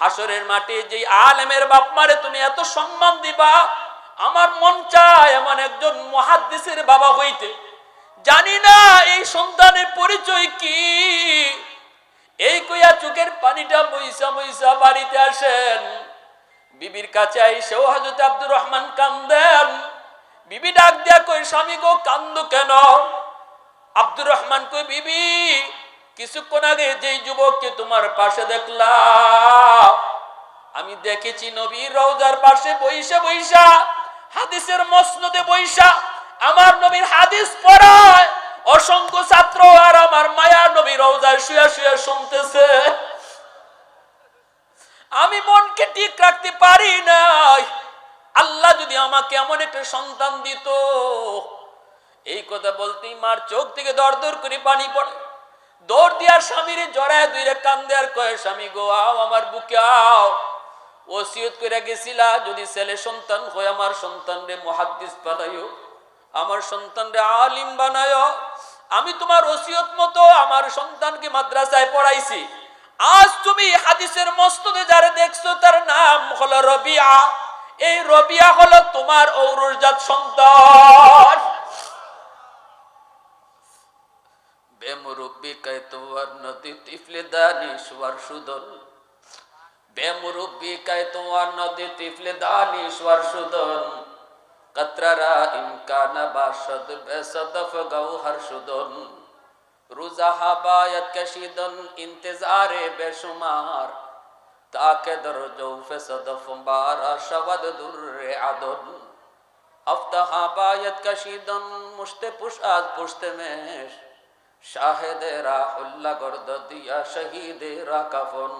হাসরের মাঠে যে আলেমের বাপ মারে, তুমি এত সম্মান দিবা? আমার মন চায় এমন একজন মহাদ্দেশের বাবা হইতে। জানি না এই সন্তানের পরিচয় কি। এই কইয়া চোখের পানিটা মইসা মইসা বাড়িতে আসেন। বিবির কাছে আইসেও হজরত আব্দুর রহমান কান্দেন। বিবি ডাক দিয়া কই স্বামী গো, কান্দ কেন? আব্দুর রহমান কই বিবি, কিছুক্ষণ আগে যেই যুবককে তোমার পাশে দেখলাম আমি দেখেছি নবীর রওজার পাশে বইসা বইসা হাদিসের মসনদে বইসা আমার নবীর হাদিস পড়ায়। অসংখ্য ছাত্র আর আমার মায়া নবী রওজায় শুয়া শুয়া শুনতেছে। আমি মনকে ঠিক রাখতে পারি নাই। আল্লাহ যদি আমাকে এমন একটা সন্তান দিত, এই কথা বলতেই মার চোখ থেকে দর দর করে পানি পড়ে। দৌড় দিয়ার স্বামীরে জড়ায় দুইরে কান্দে আর কয়ে, স্বামী গো, আও আমার বুকে আও। ওসিয়ত করে গেছিলা, যদি ছেলে সন্তান হয়, আমার সন্তান রে মহাদ্দিস বানাইও, আমার সন্তান রে আলিম বানায়ো আমি তোমার ওসিয়ত মতো আমার সন্তানকে মাদ্রাসায় পড়াইছি। আজ তুমি হাদিসের মস্তদে যারা দেখছ, তার নাম হলো রবিয়া। এই রবিয়া হলো তোমার ঔরজাত সন্তান। বেমুরব্বী কায়তোয়ার নদী টিফলে দানিশ্বর সুদল বেমুরব্বী কায়তোয়ার নদী টিফলে দানিশ্বর সুদল কত্রারা ইমকান বাসদ বেসদফ গৌহর সুদন রুজা হাবায়ত কশিদন ইন্তজারে বেশুমার। তাকে দর জৌফে সদফ বারা শবদ দুর্রে আদন। হফতা হাবায়ত কশিদন মুশতে পুশ আজ মেশ শাহেদেরা হুল্লা গর্দ দিয়া শহীদেরা কাফন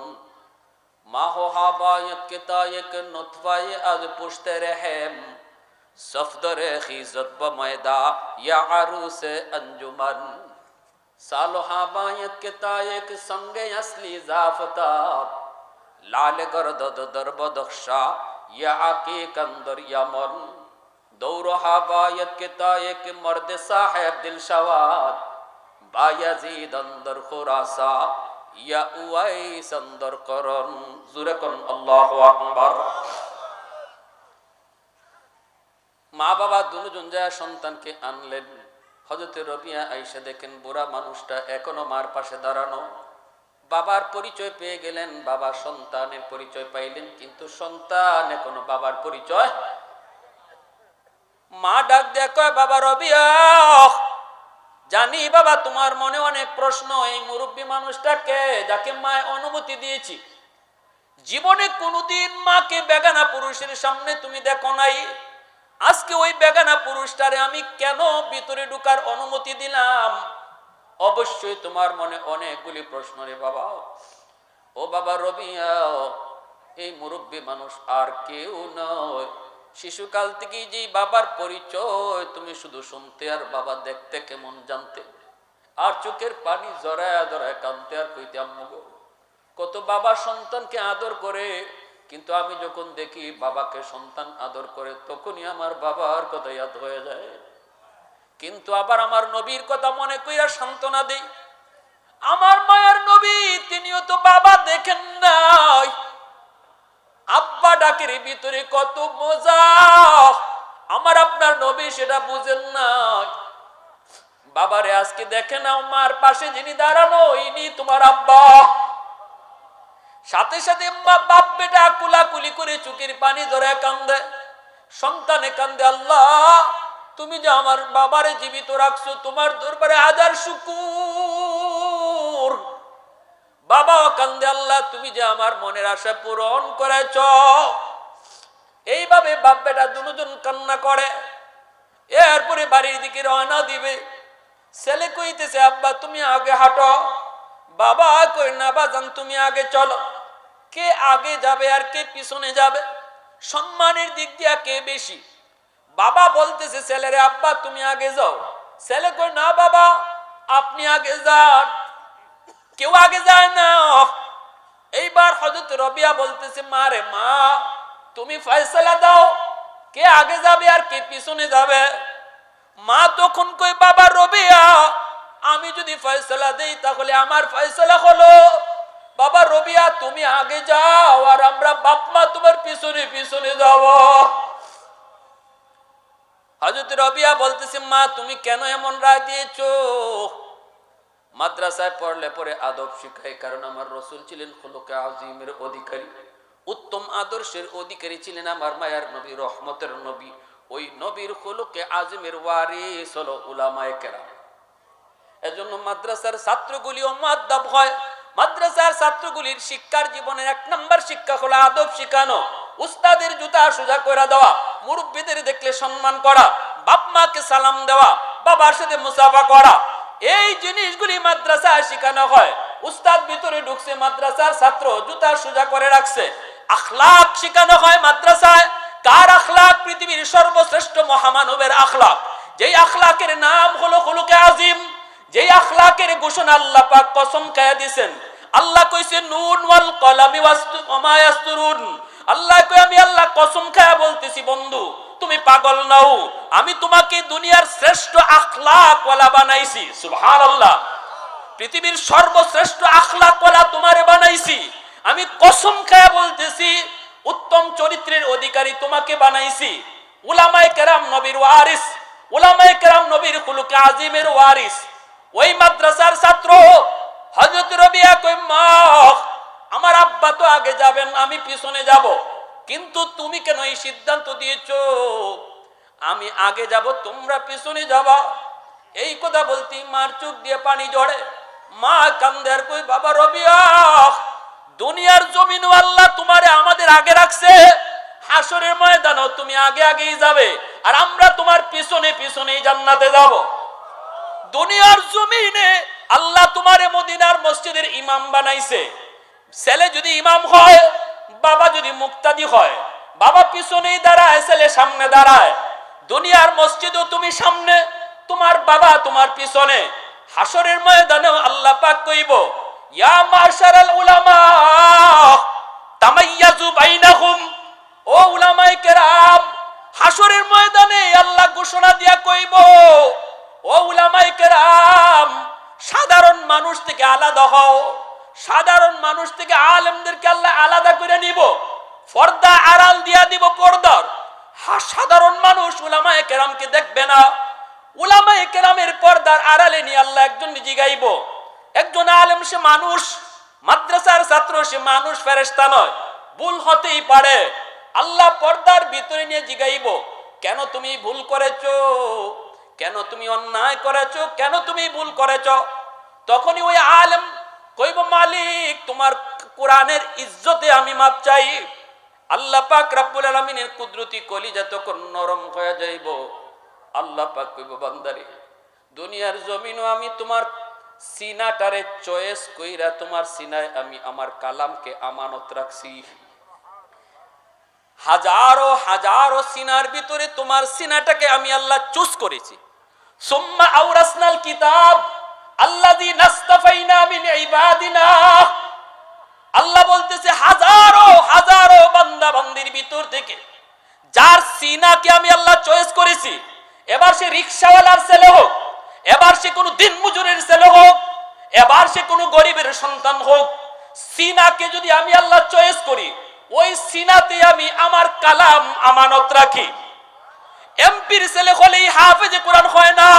ماہو حابا یکتا یک نطفہ از پشت رحم صفدر خیزت بمیدا یا عروس انجمن سالو حابا یکتا یک سنگ اصلی زافتا لال گردد در بدخشا یا عقیق اندر یا یمن دور حابا یکتا یک مرد صاحب دل شواد با یزید اندر خوراسا ইয়া উয়াইস অন্দর করন জুরে কোন আল্লাহু আকবার। মা বাবা দুজন যায় সন্তানকে আনলেন। হজরতে রবিয়া আইসা দেখেন বুড়া মানুষটা এখনও মার পাশে দাঁড়ানো। বাবার পরিচয় পেয়ে গেলেন, বাবা সন্তানের পরিচয় পাইলেন, কিন্তু সন্তান এখনও বাবার পরিচয়। মা ডাক দেয়া কয়, বাবা রবিয়া জানি বাবা, তোমার মনে অনেক প্রশ্ন। এই মুরব্বী মানুষটাকে যাকে মায় অনুমতি দিয়েছি। জীবনে কোনোদিন মাকে বেগানা পুরুষের সামনে তুমি দেখো নাই। আজকে ওই বেগানা পুরুষটারে আমি কেন ভিতরে ঢুকার অনুমতি দিলাম? অবশ্যই তোমার মনে অনেকগুলি প্রশ্ন রে বাবা। ও বাবা রবিয়া এই মুরব্বী মানুষ আর কেউ নয়। শিশুকাল থেকেই যেই বাবার পরিচয়, তুমি শুধু শুনতে আর বাবা দেখতে কেমন জানতে? আর চোখের পানি জড়ায় জড়ায় কানতে আর কইতে, আম্মু কত বাবা সন্তানকে আদর করে, কিন্তু আমি যখন দেখি বাবাকে সন্তান আদর করে, তখনই আমার বাবার কথা ইয়াদ হয়ে যায়। কিন্তু আবার আমার নবীর কথা মনে কইরা সান্ত্বনা দেই। আমার মায়ের নবী, তিনিও তো বাবা দেখেন নাই। আব্বা ডাকের ভিতরে কত মজা। আমার আপনার নবী সেটা বুঝেন না বাবারে, আজকে দেখে নাও, মার পাশে যিনি দাঁড়ানো, ইনি তোমার আব্বা। সাথে সাথে বাপ বেটা কুলাকুলি করে চুকির পানি ধরে কান্দে, সন্তানে কান্দে, আল্লাহ, তুমি যে আমার বাবারে জীবিত রাখছো, তোমার দরবারে হাজার শুকুর। বাবা কান্দে, আল্লাহ, তুমি যে আমার মনের আশা পূরণ করেছ। এইভাবে বাপ বেটা দুজন কান্না করে। এরপরে বাড়ির দিকে রওনা দিবে। ছেলে কইতেছে, আব্বা, তুমি আগে হাঁটো। বাবা কই না বাজান তুমি আগে চলো। কে আগে যাবে আর কে পিছনে যাবে? সম্মানের দিক দিয়া কে বেশি? বাবা বলতেছে, ছেলেরে, আব্বা, তুমি আগে যাও। ছেলে কই না বাবা, আপনি আগে যান। কেউ আগে যায় না। এইবার হজরত রবিয়া বলতেছে, মা রে মা, তুমি ফয়সলা দাও। কে আগে যাবে আর কে পিছনে যাবে? মা তখন কই বাবা রবিয়া, আমি যদি ফয়সলা দেই তাহলে আমার ফয়সলা হলো। বাবা রবিয়া, তুমি আগে যাও আর বাপ মা তোমার পিছনে পিছনে যাব। হজরত রবিয়া বলতেছে, মা, তুমি কেন এমন রায় দিয়েছ? মাদ্রাসায় পড়লে পরে আদব শিখায়, কারণ আমার রসুল ছিলেন খোলকে আজিমের অধিকারী। উত্তম আদর্শের অধিকারী ছিলেন আমার মায়ার নবী, রহমতের নবী। ওই নবীর খোলকে আজিমের ওয়ারিস হলো উলামায়ে কেরাম। এজন্য মাদ্রাসার ছাত্রগুলিও মাদ্দাব হয়। মাদ্রাসার ছাত্রগুলির শিক্ষার জীবনের এক নম্বর শিক্ষা হলো আদব শিখানো। উস্তাদের জুতা সোজা করে দেওয়া, মুরব্বীদের দেখলে সম্মান করা, বাপ মাকে সালাম দেওয়া, বাবার সাথে মুসাফা করা এই জিনিসগুলি মাদ্রাসায় শেখানো হয়। উস্তাদ ভিতরে ঢুকছে, মাদ্রাসার ছাত্র জুতা সোজা করে রাখছে। আখলাক শেখানো হয় মাদ্রাসায়। কার আখলাক? পৃথিবীর সর্বশ্রেষ্ঠ মহামানবের আখলাক। যেই আখলাকের নাম হলো হলুকে আজিম। যেই আখলাকের ঘোষণা আল্লাহ পাক কসম খায়া দিছেন আল্লাহ কইছে, নুন ওয়াল কলামি ওয়াস্তু, ওমা ইয়াস্তুরুন। আল্লাহ কই আমি আল্লাহ কসম খায়া বলতেছি, বন্ধু তুমি পাগল নাও। আমি তোমাকে দুনিয়ার শ্রেষ্ঠ আখলাক ওয়ালা বানাইছি, সুবহানাল্লাহ। পৃথিবীর সর্বশ্রেষ্ঠ আখলাক ওয়ালা তোমারে বানাইছি। আমি কসম খায়া বলতেছি, উত্তম চরিত্রের অধিকারী তোমাকে বানাইছি। উলামায়ে কেরাম নবীর ওয়ারিস, উলামায়ে কেরাম নবীর খুলুকে আজিমের ওয়ারিস। ওই মাদ্রাসার ছাত্র, হযরত রবিয়া আমার আব্বা তো আগে যাবেন, আমি পিছনে যাব। কিন্তু তুমি কেন এই সিদ্ধান্ত দিয়েছ? আমি আগে যাব, তোমরা পিছনে যাবা। এই কথা বলতে মার চোখ দিয়ে পানি জড়ে মা কান্দে আর কই, বাবা রবিয়া, দুনিয়ার জমিন আল্লাহ তোমারে আমাদের আগে রাখছে। হাসরের ময়দানও তুমি আগে আগেই যাবে। আর আমরা তোমার পিছনে, পিছনেই জান্নাতে যাব। দুনিয়ার জমিনে আল্লাহ তোমারে মদিনার মসজিদের ইমাম বানাইছে। ছেলে যদি ইমাম হয় বাবা যদি মুক্তাদি হয়, বাবা পিছনেই দাঁড়ায়, ছেলে সামনে দাঁড়ায়। দুনিয়ার মসজিদও তুমি সামনে, তোমার বাবা তোমার পিছনে। হাসরের ময়দানেও আল্লাহ পাক কইব, ইয়া মাশারাল উলামা তামাইয়াজু বাইনাহুম। ও উলামায়ে কেরাম হাসরের ময়দানে আল্লাহ ঘোষণা দিয়া কইব, ও উলামায়ে কেরাম, সাধারণ মানুষ থেকে আলাদা হও। সাধারণ মানুষ থেকে আলেমদেরকে আল্লাহ আলাদা করে নিব। পর্দা আড়াল দিয়া দিব পর্দার। সাধারণ মানুষ উলামায়ে কেরামকে দেখবে না। উলামায়ে কেরামের পর্দার আড়ালে নিয়ে আল্লাহ একজন জিগাইব একজন আলেম সে মানুষ, মাদ্রাসার ছাত্র সে মানুষ, ফেরেশতা নয়। ভুল হতেই পারে। আল্লাহ পর্দার ভিতরে নিয়ে জিগাইব কেন তুমি ভুল করেছ? কেন তুমি অন্যায় করেছ? কেন তুমি ভুল করেছ? তখনই ওই আলেম কইব, মালিক, তোমার কোরআনের ইজ্জতে আমি মাপ চাই। আল্লাহ পাক রাব্বুল আলামিনের কুদরতি কলিজা তখন নরম হয়ে যাইব। আল্লাহ পাক কইব, বান্দারে, দুনিয়ার জমিনও আমি তোমার সিনাটারে চয়েস কইরা তোমার সিনায় আমি আমার কালামকে আমানত রাখছি। হাজারো হাজারো সিনার ভিতরে তোমার সিনাটাকে আমি আল্লাহ চুজ করেছি। সুম্মা আওরাসনাল কিতাব আল্লাযী নাস্তাফাইনা মিন ইবাদিনা। আল্লাহ বলতেছে, হাজারো হাজারো বান্দা বান্দির ভিতর থেকে যার সিনাকে আমি আল্লাহ চয়েস করেছি, এবার সে রিক্সাওয়ালার ছেলে হোক, এবার সে কোনো দিন মজুরের ছেলে হোক, এবার সে কোনো গরিবের সন্তান হোক, সিনাকে যদি আমি আল্লাহ চয়েস করি, ওই সিনাতে আমি আমার কালাম, আমানত রাখি। এমপির ছেলে হলেই হাফেজে কোরআন হয় না।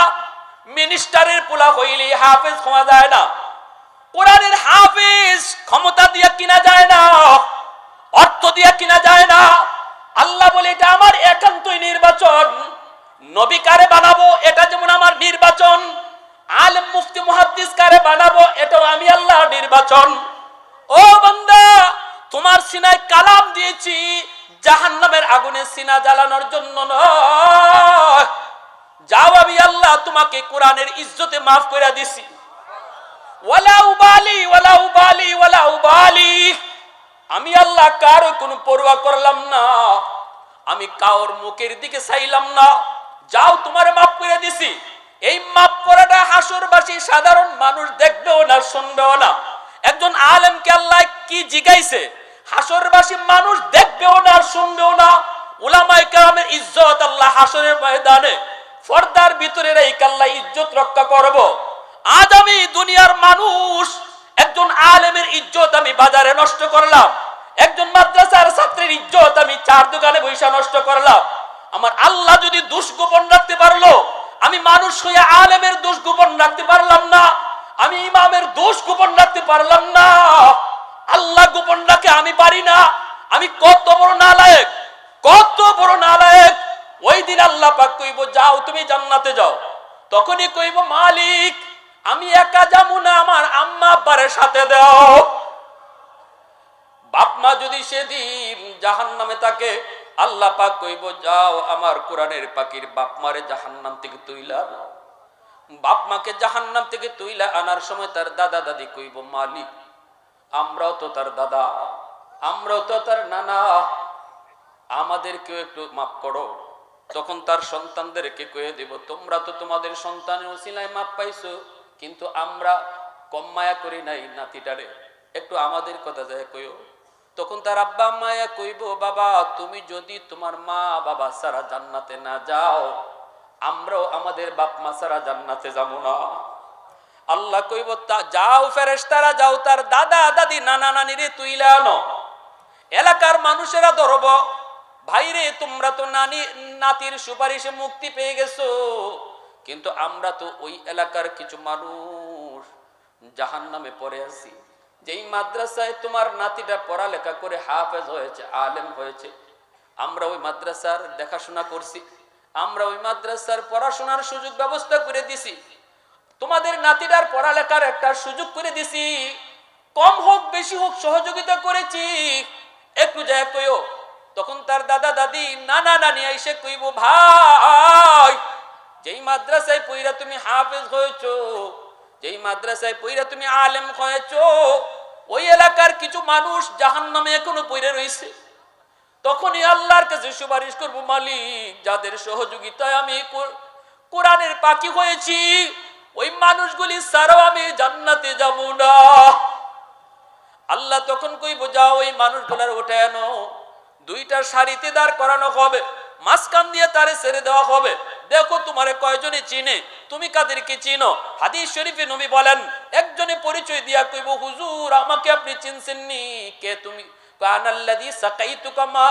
মিনিস্টারের পোলা হইলেই হাফেজ হওয়া যায় না। কোরআনের হাফিজ ক্ষমতা দিয়ে কিনা যায় না, অর্থ দিয়া কিনা যায় না। আল্লাহ বলে, এটা আমার একান্তই নির্বাচন। নবী কারে বানাবো? এটা যেমন আমার নির্বাচন। আলেম মুফতি মুহাদ্দিস কারে বানাবো? এটাও আমি আল্লাহর নির্বাচন। ও বান্দা, তোমার সিনায় কালাম দিয়েছি, জাহান্নামের আগুনে সিনা জ্বালানোর জন্য নয়। যাও আমি আল্লাহ তোমাকে কোরআনের ইজ্জতে মাফ করে দিছি। আমি আল্লাহ কারও কোনো পরোয়া করলাম না। আমি কাওর মুখের দিকে চাইলাম না। যাও তোমার মাফ করে দিছি। এই মাফ করাটা হাসরবাসী সাধারণ মানুষ দেখবেও না, শুনবেও না। একজন আলেমকে আল্লাহ কি জিগাইছে? হাসরবাসী মানুষ দেখবেও না, শুনবেও না। উলামায়ে কেরামের ইজ্জত আল্লাহ হাসরের ময়দানে পর্দার ভিতরে রেখে আল্লাহ ইজ্জত রক্ষা করব। আজ আমি দুনিয়ার মানুষ, একজন আলেমের ইজ্জত আমি বাজারে নষ্ট করলাম, একজন মাদ্রাসার ছাত্রের ইজ্জত আমি চার দোকানে পয়সা নষ্ট করলাম। আমার আল্লাহ যদি দোষ গোপন রাখতে পারল, আমি মানুষ হয়ে আলেমের দোষ গোপন রাখতে পারলাম না, আমি ইমামের দোষ গোপন রাখতে পারলাম না। আল্লাহ গোপন রাখে আমি পারি না, আমি কত বড় নালায়েক, কত বড় নালায়েক। আল্লাহ পাক কইব, যাও, তুমি জান্নাতে যাও। তখনই কইব, মালিক, আমি একা যাব না, আমার আম্মা আব্বারের সাথে দাও। বাপ মা যদি সেদিন জাহান নামে থাকে, আল্লাহ পাক কইব, যাও, আমার কোরআনের পাখির বাপ মারে জাহান নাম থেকে তুইলা। বাপ মাকে জাহান নাম থেকে তুইলা আনার সময় তার দাদা দাদি কইব, মালিক, আমরাও তো তার দাদা, আমরাও তো তার নানা, আমাদেরকেও একটু মাফ করো। তখন তার সন্তানদেরকে কয়ে দেব, তোমরা তো তোমাদের সন্তানের ওসিলায় মাপ পাইছো, কিন্তু আমরা কম মায়া করি নাই নাতিটারে। একটু আমাদের কথা যায় কইও। তখন তার আব্বা মায়া কইব, বাবা, তুমি যদি তোমার মা বাবা সারা জান্নাতে না যাও, আমরাও আমাদের বাপ মা সারা জান্নাতে যাব না। আল্লাহ কইব, তা যাও ফেরেশতারা, যাও তার দাদা, দাদি, নানা, নানিরে তুইলা আনো। এলাকার মানুষেরা ধরব ভাইরে, তোমরা তো নানি, নাতির সুপারিশে মুক্তি পেয়ে গেছো। কিন্তু আমরা তো ওই এলাকার কিছু মানুষ জাহান নামে পড়ে আছি। যেই মাদ্রাসায় তোমার নাতিটা পড়ালেখা করে হাফেজ হয়েছে, আলেম হয়েছে, আমরা ওই মাদ্রাসার দেখাশোনা করছি। আমরা ওই মাদ্রাসার পড়াশোনার সুযোগ ব্যবস্থা করে দিছি। তোমাদের নাতিটার পড়ালেখার একটা সুযোগ করে দিছি। কম হোক, বেশি হোক, সহযোগিতা করেছি। একটু যায় তখন তার দাদা দাদি, নানা, নানি এসে কইব, ভাই, যেই মাদ্রাসায় পইরা তুমি হাফেজ হয়েছো, যেই মাদ্রাসায় পইরা তুমি আলেম হয়েছো, ওই এলাকার কিছু মানুষ জাহান নামে এখনও পইরে রয়েছে তখনই আল্লাহর কাছে সুপারিশ করব, মালিক, যাদের সহযোগিতায় আমি কোরআনের পাখি হয়েছি, ওই মানুষগুলি ছাড়াও আমি জান্নাতে যাব না। আল্লাহ তখন কই বোঝাও ওই মানুষগুলার উঠে আনো। দুইটা সারিতে দাঁড় করানো হবে, মাঝখান দিয়ে তারে ছেড়ে দেওয়া হবে। দেখো তোমারে কয়জনে চিনে, তুমি কাদেরকে চিনো? হাদিস শরীফে নবী বলেন, একজনে পরিচয় দিয়া কইব, হুজুর, আমাকে আপনি চিনছেননি? কে তুমি? কানাল্লাযী সাকাইতুকা মা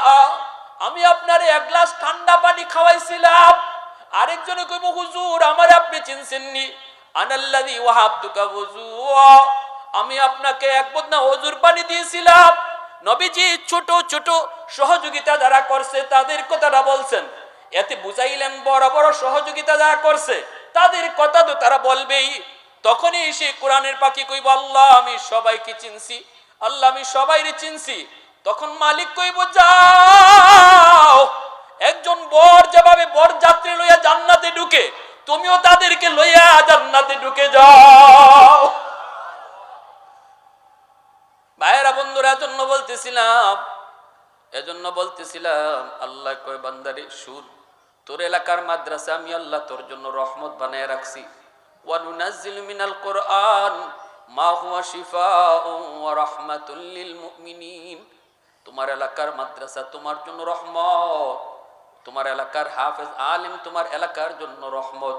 আমি আপনারে এক গ্লাস ঠান্ডা পানি খাওয়াইছিলাম। আরেকজনে কইব, হুজুর, আমারে আপনি চিনছেননি? আনাল্লাযী ওয়াহাবতুকা ওযুয়া আমি আপনাকে এক বদনা অজুর পানি দিয়েছিলাম। নবীজি ছোট ছোট সহযোগিতা যারা করছে, তাদের কথাটা বলছেন। এতে বুঝাইলেন বড় বড় সহযোগিতা যারা করছে, তাদের কথা তো তারা বলবেই। তখনই সে কোরআনের পাখি কইব, আল্লাহ, আমি সবাইকে চিনছি। আল্লাহ, আমি সবাইরে চিনছি। তখন মালিক কইব, যাও। একজন বর যেভাবে বর যাত্রী লইয়া জান্নাতে ঢুকে, তুমিও তাদেরকে লইয়া জান্নাতে ঢুকে যাও। ভাইয়েরা, বন্ধুরা জন্য বলতেছিলাম, এজন্য বলতেছিলাম, আল্লাহ কয়, বান্দারে সুর তোর এলাকার মাদ্রাসা, আমি আল্লাহ তোর জন্য রহমত বানায় রাখছি। ওয়ানুনাজ্জিলু মিনাল কোরআন, মা হুয়া শিফাউন ওয়া রাহমাতুল লিল মুমিনিন। তোমার এলাকার মাদ্রাসা তোমার জন্য রহমত, তোমার এলাকার হাফেজ আলিম তোমার এলাকার জন্য রহমত।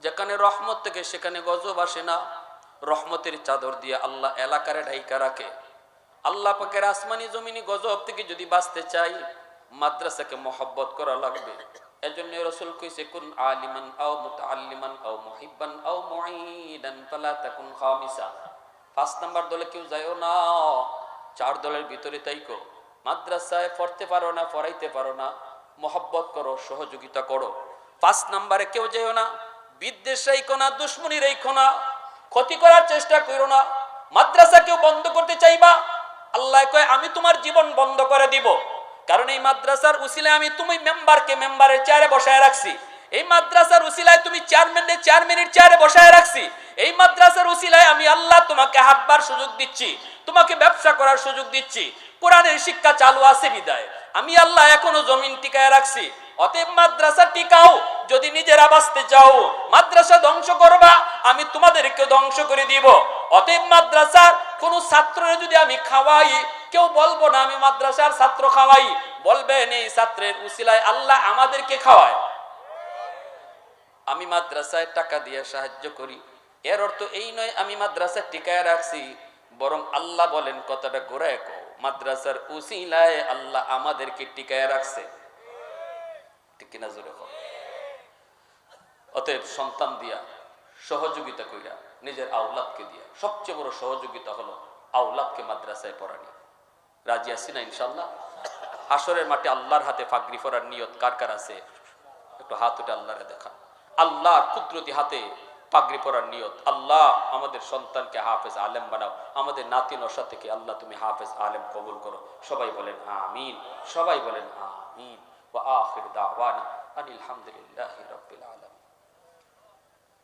যেখানে রহমত থেকে সেখানে গজব আসে না। রহমতের চাদর দিয়ে আল্লাহ এলাকারে ঢাইকা রাখে। আল্লাহ পাকের আসমানি জমিনি গজব থেকে যদি বাঁচতে চাই, মাদ্রাসাকে মহব্বত করা লাগবে। এজন্য রসুল কইছে, কোন আলিমান আও মুতাআল্লিমান আও মুহিব্বান আও মুঈদান ফালা তাকুন খামিসা পাঁচ নাম্বার দলে কেউ যায়ও না, চার দলের ভিতরে তাইকো মাদ্রাসায় পড়তে পারো না, পড়াইতে পারো না, মহব্বত করো, সহযোগিতা করো। পাঁচ নাম্বারে কেউ যেও না, বিদ্বেষ রাইখো না, দুশ্মনী রাইখো না, ক্ষতি করার চেষ্টা করো না, মাদ্রাসা কেউ বন্ধ করতে চাইবা আল্লাহ কয়, আমি তোমার জীবন বন্ধ করে দিব। কারণ এই মাদ্রাসার উসিলায় আমি তুমি মেম্বারকে মেম্বারের চেয়ারে বসায় রাখছি। এই মাদ্রাসার উসিলায় তুমি চেয়ারম্যানের চেয়ারম্যানের চেয়ারে বসায় রাখছি। এই মাদ্রাসার উসিলায় আমি আল্লাহ তোমাকে হাতবার সুযোগ দিচ্ছি। তোমাকে ব্যবসা করার সুযোগ দিচ্ছি। কোরআনের শিক্ষা চালু আছে বিদায়। আমি আল্লাহ এখনও জমিন টিকায় রাখছি। অতএব মাদ্রাসা টিকাও, যদি নিজেরা বাঁচতে চাও। মাদ্রাসা ধ্বংস করবা, আমি তোমাদেরকে ধ্বংস করে দিব। অতএব মাদ্রাসার কোন ছাত্ররে যদি আমি খাওয়াই, কেউ বলব না আমি মাদ্রাসার ছাত্র খাওয়াই বলবেন এই ছাত্রের উসিলায় আল্লাহ আমাদেরকে খাওয়ায়। আমি মাদ্রাসায় টাকা দিয়ে সাহায্য করি। এর অর্থ এই নয়, আমি মাদ্রাসা টিকায় রাখছি, বরং আল্লাহ বলেন, কথাটা ঘোরায় কও মাদ্রাসার উসিলায় আল্লাহ আমাদেরকে টিকায় রাখছে। ঠিক কিনা জোরে অতএব সন্তান দিয়া সহযোগিতা কইরা নিজের আওলাদকে দিয়া। সবচেয়ে বড় সহযোগিতা হলো আওলাদকে মাদ্রাসায় পড়ানি। রাজি আছি না ইনশাল্লাহ হাসরের মাঠে আল্লাহর হাতে ফাগরি পরার নিয়ত কার কার আছে? একটু হাত উঠে আল্লাহরে দেখা। আল্লাহর কুদরতি হাতে পাগড়ি পরার নিয়ত। আল্লাহ আমাদের সন্তানকে হাফেজ আলেম বানাও। আমাদের নাতি নশা থেকে আল্লাহ তুমি হাফেজ আলেম কবুল করো। সবাই বলেন আমিন। সবাই বলেন আমিন। ওয়া আখির দাওয়ানা আনিল হামদুলিল্লাহি রাব্বিল আলামিন।